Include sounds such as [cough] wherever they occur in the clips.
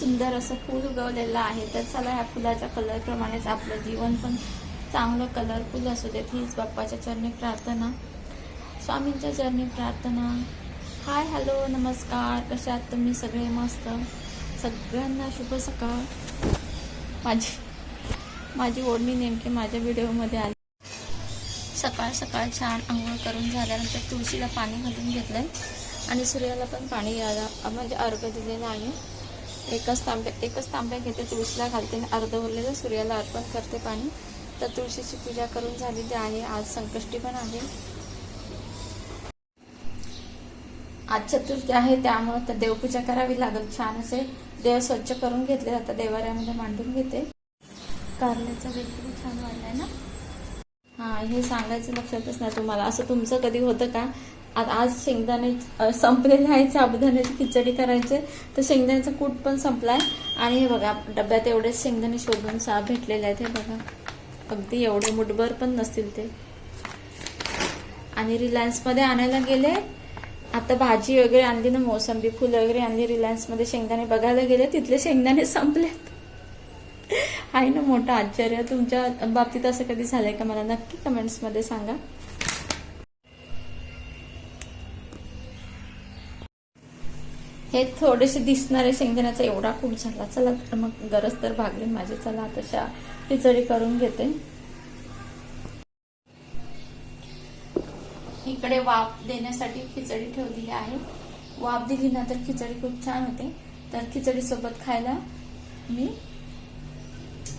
सुंदर असं फूल उगवलेलं आहे. तर चला ह्या फुलाच्या कलरप्रमाणेच आपलं जीवन पण चांगलं कलरफुल असू देत. हीच बाप्पाच्या चरणी प्रार्थना. स्वामींच्या चरणी प्रार्थना. हाय हॅलो नमस्कार. कशा आहात तुम्ही? सगळे मस्त? सगळ्यांना शुभ सकाळ. माझी माझी ओढणी नेमकी माझ्या व्हिडिओमध्ये आली. सकाळ सकाळ छान आंघोळ करून झाल्यानंतर तुळशीला पाणी घालून घेतलंय. आणि सूर्याला पण पाणी यायला म्हणजे अर्घ दिलेलं आहे. एकच तांब्या एकच तांब्या घेते तुळशीला घालते. आणि अर्ध उरलेलं सूर्याला अर्पण करते पाणी. तर तुळशीची पूजा करून झालेली आहे. आज संकष्टी पण आहे. आज चतुर्थी आहे त्यामुळे तर देवपूजा करावी लागेल. छान असे देव स्वच्छ करून घेतले जातात. देवाऱ्यामध्ये मांडून घेते. कारल्याचा वेल छान वाढलाय ना? हा हे सांगायचं लक्षातच नाही तुम्हाला. असं तुमचं कधी होतं का? आता आज शेंगदाणे संपलेले आहे साबुदाण्याची खिचडी करायचे तर शेंगदाण्याचा कूट पण संपलाय. आणि हे बघा डब्यात एवढे शेंगदाणे शोधून सा भेटलेले आहेत हे बघा. अगदी एवढे मुठभर पण नसतील ते. आणि रिलायन्समध्ये आणायला गेले. आता भाजी वगैरे आणली ना मोसंबी फुल वगैरे आणली रिलायन्समध्ये. शेंगदाणे बघायला गेले तिथले शेंगदाणे संपलेत. आहे ना मोठं आश्चर्य. तुमच्या बाबतीत असं कधी झालंय का? मला नक्की कमेंट्समध्ये सांगा. हे थोडेसे दिसणारे शेंगदाण्याचा एवढा खूप झाला. चला तर मग गरज तर भागली माझी. चला तशा खिचडी करून घेते. इकडे वाफ देण्यासाठी खिचडी ठेवलेली आहे. वाफ दिली ना तर खिचडी खूप छान होते. तर खिचडी सोबत खायला मी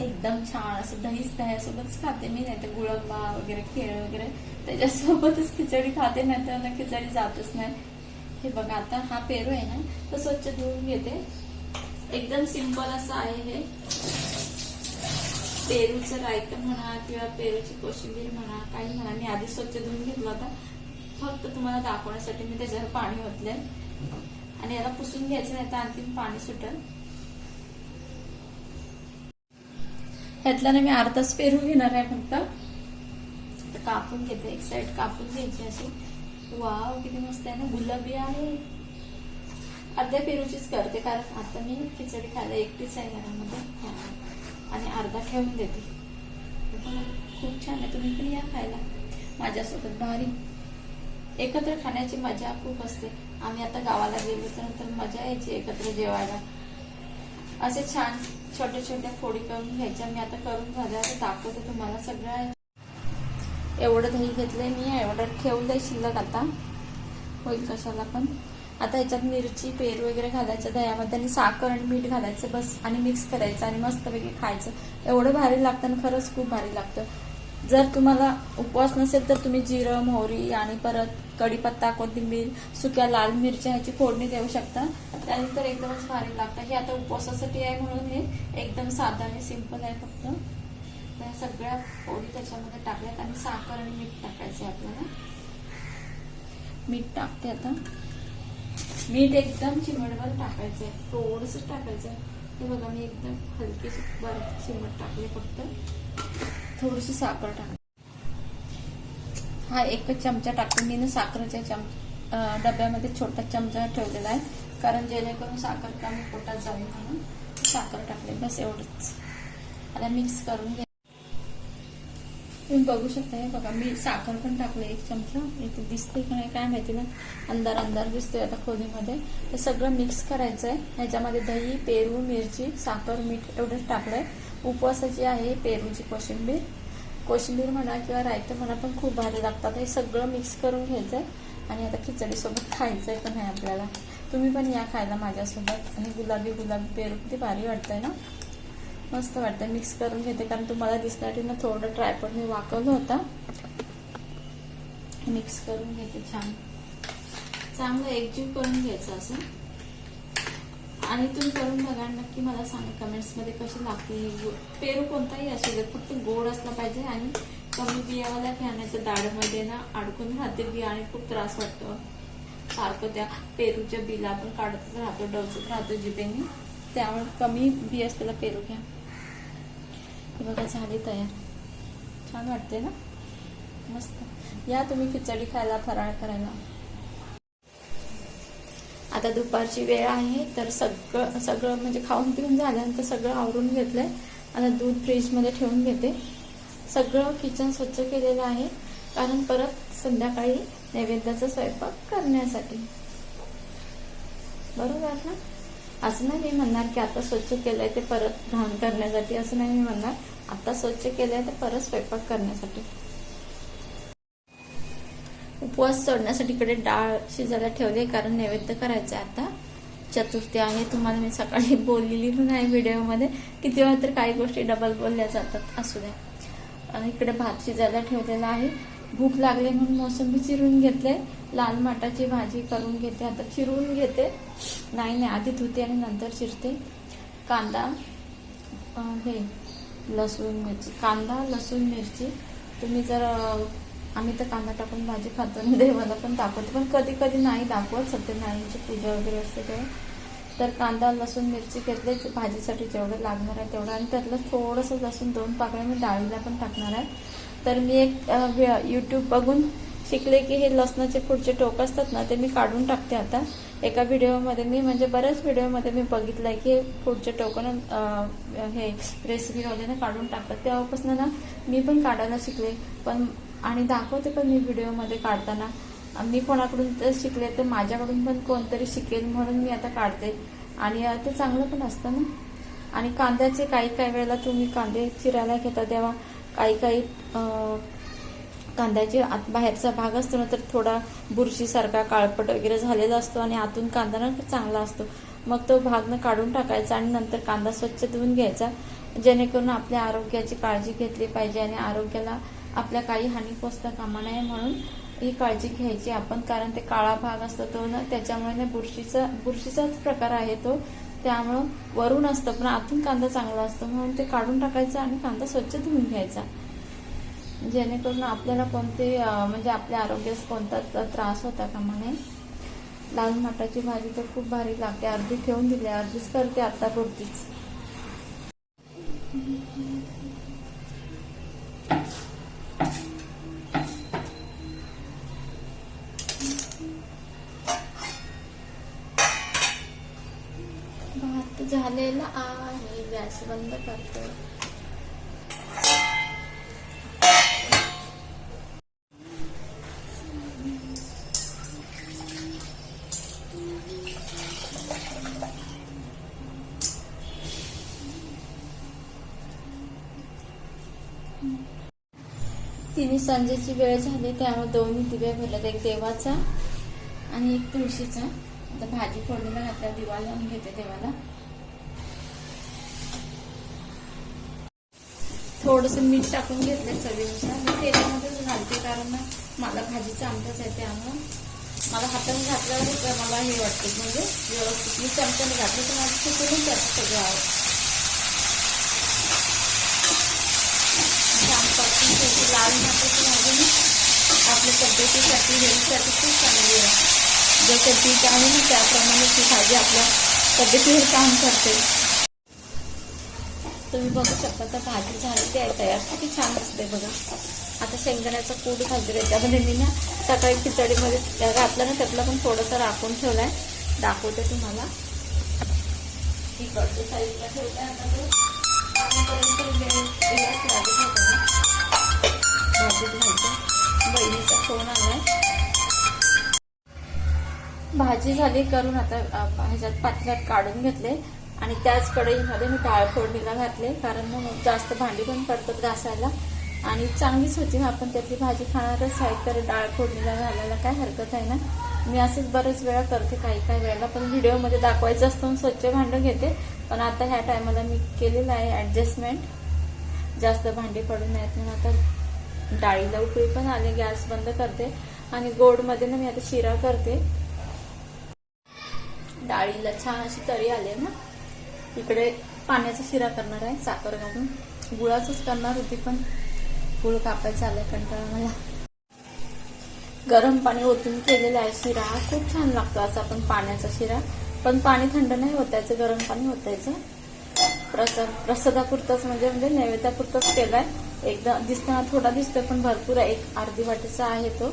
एकदम छान असं दहीच दह्यासोबतच खाते मी नाही तर गुळंबा वगैरे केळ वगैरे त्याच्यासोबतच खिचडी खाते नाही तर खिचडी जातच नाही. हे बघा आता हा पेरू आहे ना तो स्वच्छ धुवून घेते. एकदम सिंपल असं आहे हे. पेरूचं रायतं म्हणा किंवा पेरूची कोशिंबीर म्हणा काही म्हणा मी आधी स्वच्छ धुवून घेतला होता. फक्त तुम्हाला दाखवण्यासाठी मी त्याच्यावर पाणी ओतले आणि याला पुसून घ्यायचं नाही तर आणखी पाणी सुटल. ह्यातल्याने मी अर्धाच पेरू घेणार आहे फक्त. तर कापून घेते एक साइड कापून घ्यायची अशी. वाव किती मस्त आहे ना. गुलाबी आहे. अर्ध्या पेरूचीच करते कारण आता मी खिचडी खायला एकटीच आहे घरामध्ये. आणि अर्धा ठेवून देते. खूप छान आहे. तुम्ही पण या खायला. माझ्यासोबत भारी. एकत्र खाण्याची मजा खूप असते. आम्ही आता गावाला गेलो तर नंतर मजा यायची एकत्र जेवायला. असे छान छोट्या छोट्या फोडी करून घ्यायच्या. मी आता करून झाल्यावर दाखवते तुम्हाला सगळ्या एवढं दही घेतलंय मी एवढं ठेवलंय शिल्लक आता. होईल कशाला पण. आता ह्याच्यात मिरची पेरू वगैरे घालायचं दह्यामध्ये आणि साखर आणि मीठ घालायचं बस आणि मिक्स करायचं आणि मस्तपैकी खायचं. एवढं भारी लागतं आणि खरंच खूप भारी लागतं. जर तुम्हाला उपवास नसेल तर तुम्ही जिरं मोहरी आणि परत कढीपत्ता कोथिंबीर सुक्या लाल मिरच्या ह्याची फोडणी देऊ शकता. त्यानंतर एकदमच भारी लागतं. हे आता उपवासासाठी आहे म्हणून हे एकदम साधं आणि सिंपल आहे फक्त. त्या सगळ्या पोळी त्याच्यामध्ये टाकल्यात आणि साखर आणि मीठ टाकायचे आपल्याला. मीठ टाकते आता. मीठ एकदम चिमटभर टाकायचं आहे. थोडंसं टाकायचं आहे. हे बघा मी एकदम हलकी बरं चिमट टाकले फक्त. थोडीशी साखर टाक हा एकच चमचा टाकते. मी ना साखरेच्या चम डब्यामध्ये छोटा चमचा ठेवलेला आहे. कारण जेणेकरून साखर कमी पोटात जावी म्हणून. साखर टाकले बस एवढंच. आता मिक्स करून घ्या. तुम्ही बघू शकता हे बघा मी साखर पण टाकले एक चमचा. इथे दिसते का नाही काय माहिती ना अंधार अंधार दिसतोय आता खोलीमध्ये. तर सगळं मिक्स करायचं आहे ह्याच्यामध्ये दही पेरू मिरची साखर मीठ एवढंच टाकलंय. उपवासाची आहे पेरूची कोशिंबीर. कोशिंबीर म्हणा किंवा रायतं म्हणा पण खूप भारी लागतात. हे सगळं मिक्स करून घ्यायचंय. आणि आता खिचडीसोबत खायचंय पण आहे आपल्याला. तुम्ही पण या खायला माझ्यासोबत. आणि गुलाबी गुलाबी पेरू किती भारी वाटतंय ना? मस्त वाटतं. मिक्स करून घेते कारण तुम्हाला दिसण्यासाठी ना थोडं ट्रायपॉड मी वाकवलं होता. मिक्स करून घेते छान. चांगलं एकजीव करून घ्यायचं असं. आणि तुम्ही करून बघा नक्की मला सांगा कमेंट्समध्ये कशी लागते पेरू कोणताही असू दे फक्त गोड असला पाहिजे आणि कमी बियावाला खाण्याच्या डाळमध्ये ना अडकून राहते बिया आणि खूप त्रास वाटतो. सारखं त्या पेरूच्या बिला आपण काढतच राहतो डवचत राहतो जिभेने. त्यामुळे कमी बी असलेला पेरू घ्या. बघा झाली तयार. छान वाटते ना? मस्त. या तुम्ही खिचडी खायला फराळ करायला. आता दुपारची वेळ आहे तर सगळं सगळं म्हणजे खाऊन पिऊन झाल्यानंतर सगळं आवरून घेतलंय. आता दूध फ्रीजमध्ये ठेवून घेते. सगळं किचन स्वच्छ केलेलं आहे कारण परत संध्याकाळी नैवेद्याचा स्वयंपाक करण्यासाठी. बरोबर ना? असं नाही मी म्हणणार की आता स्वच्छ केलंय ते परत घाण करण्यासाठी असं नाही मी म्हणणार. आता स्वच्छ केलंय ते परत स्वयंपाक करण्यासाठी. उपवास सोडण्यासाठी इकडे डाळ शिजायला ठेवली कारण नैवेद्य करायचं आहे आता. चतुर्थी आहे तुम्हाला मी सकाळी [laughs] बोललेली पण आहे व्हिडिओमध्ये. किती वेळा तर काही गोष्टी डबल बोलल्या जातात असू द्या. आणि इकडे भात शिजायला ठेवलेला आहे. भूक लागली म्हणून मोसंबी चिरून घेतले. लाल माटाची भाजी करून घेते. आता चिरून घेते. नाही नाही आधी धुते आणि नंतर चिरते. कांदा हे लसूण मिरची. कांदा लसूण मिरची. तुम्ही जर आम्ही तर कांदा टाकून भाजी खातो आणि देवाला पण दाखवते. पण कधी कधी नाही दाखवत. सत्यनारायणची पूजा वगैरे असते तेव्हा तर कांदा लसूण मिरची घेतले. भाजीसाठी जेवढं लागणार आहे तेवढं. आणि त्यातलं थोडंसं लसूण दोन पाकळ्या मी डाळीला पण टाकणार आहे. तर मी एक यूट्यूब बघून शिकले की हे लसणाचे पुढचे टोक असतात ना ते मी काढून टाकते आता. एका व्हिडिओमध्ये मी म्हणजे बऱ्याच व्हिडिओमध्ये मी बघितलंय की पुढचे टोकन हे हे वगैरे ना काढून टाकतात. तेव्हापासून ना मी पण काढायला शिकले. पण आणि दाखवते पण मी व्हिडिओमध्ये काढताना. मी कोणाकडून तर शिकले तर माझ्याकडून पण कोणतरी शिकेल म्हणून मी आता काढते. आणि ते चांगलं पण असतं ना. आणि कांद्याचे काही काही वेळेला तुम्ही कांदे चिरायला घेता तेव्हा काही काही कांद्याचे आत बाहेरचा भाग असतो ना तर थोडा बुरशीसारखा काळपट वगैरे झालेला असतो आणि आतून कांदा ना चांगला असतो. मग तो भाग न काढून टाकायचा आणि नंतर कांदा स्वच्छ धुवून घ्यायचा. जेणेकरून आपल्या आरोग्याची काळजी घेतली पाहिजे आणि आरोग्याला आपल्या काही हानी पोचता कामा नये म्हणून ही काळजी घ्यायची आपण. कारण ते काळा भाग असतो तो ना त्याच्यामुळे ना बुरशीचा बुरशीचाच प्रकार आहे तो. त्यामुळं वरून असतं पण आतून कांदा चांगला असतो. म्हणून ते काढून टाकायचा आणि कांदा स्वच्छ धुवून घ्यायचा. जेणेकरून आपल्याला कोणते म्हणजे आपल्या आरोग्यास कोणता त्रास होता का म्हणे लाल मटाची भाजी तर खूप भारी लागते. अर्धी ठेवून दिली अर्धीच करते आता झालेला गॅस बंद करतो. तिन्ही संजेची वेळ झाली त्यामुळे दोन्ही दिवे भरलेत एक देवाचा आणि एक तुळशीचा. आता भाजी फोडणीला घातल्या दिवा लावून घेते देवाला. थोडस मीठ टाकून घेतलं चवीनुसार. मी तेलामध्येच घालते कारण मला भाजी चमचाच आहे त्यामुळं. मला हाताने घातल्यावर मला हे वाटतं म्हणजे व्यवस्थित. मी चमच्याने घातलं तर माझं चुकूनच जातं सगळं आहे छानपासून लाल माठाची भाजी ना आपल्या तब्येतीसाठी हेल्थसाठी खूप चांगली आहे. जसं पीठ आहे ना त्याप्रमाणे ती भाजी आपल्या तब्येतीवर काम करते. तुम्ही बघू शकता तर भाजी झालेली आहे तयार. किती छान असते बघा. आता शेंगदाण्याचा कूड घालते त्यामध्ये मी ना सकाळी खिचडीमध्ये घातलं ना त्यातला पण थोडंसं राखून ठेवलाय. दाखवते तुम्हाला. इकडच्या साईडला ठेवलाय आता बहिणीचा फोन आलाय. भाजी झाली करून आता ह्याच्यात पातेल्यात काढून घेतले. आणि त्याच कढईमध्ये मी डाळ फोडणीला घातले कारण मग जास्त भांडी पण पडतात घासायला. आणि चांगलीच होती ना आपण त्यातली भाजी खाणारच आहे तर डाळ फोडणीला घालायला काय हरकत आहे ना? मी असंच बरेच वेळा करते काही काही वेळेला. पण व्हिडिओमध्ये दाखवायचं असतं म्हणून स्वच्छ भांडं घेते. पण आता ह्या टायमाला मी केलेलं आहे ॲडजस्टमेंट जास्त भांडी पडून नाहीत म्हणून आता डाळीला उकळी पण आले गॅस बंद करते. आणि गोडमध्ये ना मी आता शिरा करते. डाळीला छान अशी तरी आली ना? इकडे पाण्याचा शिरा करणार आहे साखर घालून. गुळाचंच करणार होती पण गुळ कापायचा आलाय कंटाळा मला गरम पाणी ओतून केलेला आहे शिरा. हा खूप छान लागतो असा पण पाण्याचा शिरा. पण पाणी थंड नाही होतायचं गरम पाणी होतायचं प्रसाद प्रसादापुरताच म्हणजे म्हणजे नैवेद्यापुरतच केलाय. एकदा दिसताना थोडा दिसतोय पण भरपूर आहे. एक अर्धी वाटीचा आहे तो.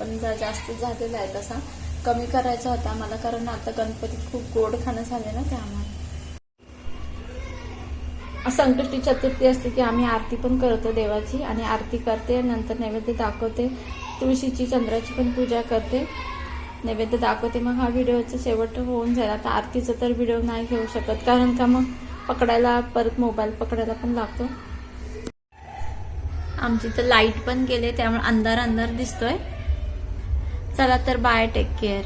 पण जा- जास्त झालेला आहे तसा. कमी करायचा होता मला कारण आता गणपतीत खूप गोड खाणं झाले ना त्यामुळे. संकष्टी चतुर्थी असते की आम्ही आरती पण करतो देवाची आणि आरती करते नंतर नैवेद्य दाखवते तुळशीची चंद्राची पण पूजा करते. नैवेद्य दाखवते. मग हा व्हिडिओचा शेवट होऊन जाईल. आता आरतीचा तर व्हिडिओ नाही घेऊ शकत कारण का मग पकडायला परत मोबाईल पकडायला पण लागतो. आमची तर लाइट पण गेले त्यामुळे अंधार अंधार दिसतोय. चला तर बाय टेक केअर.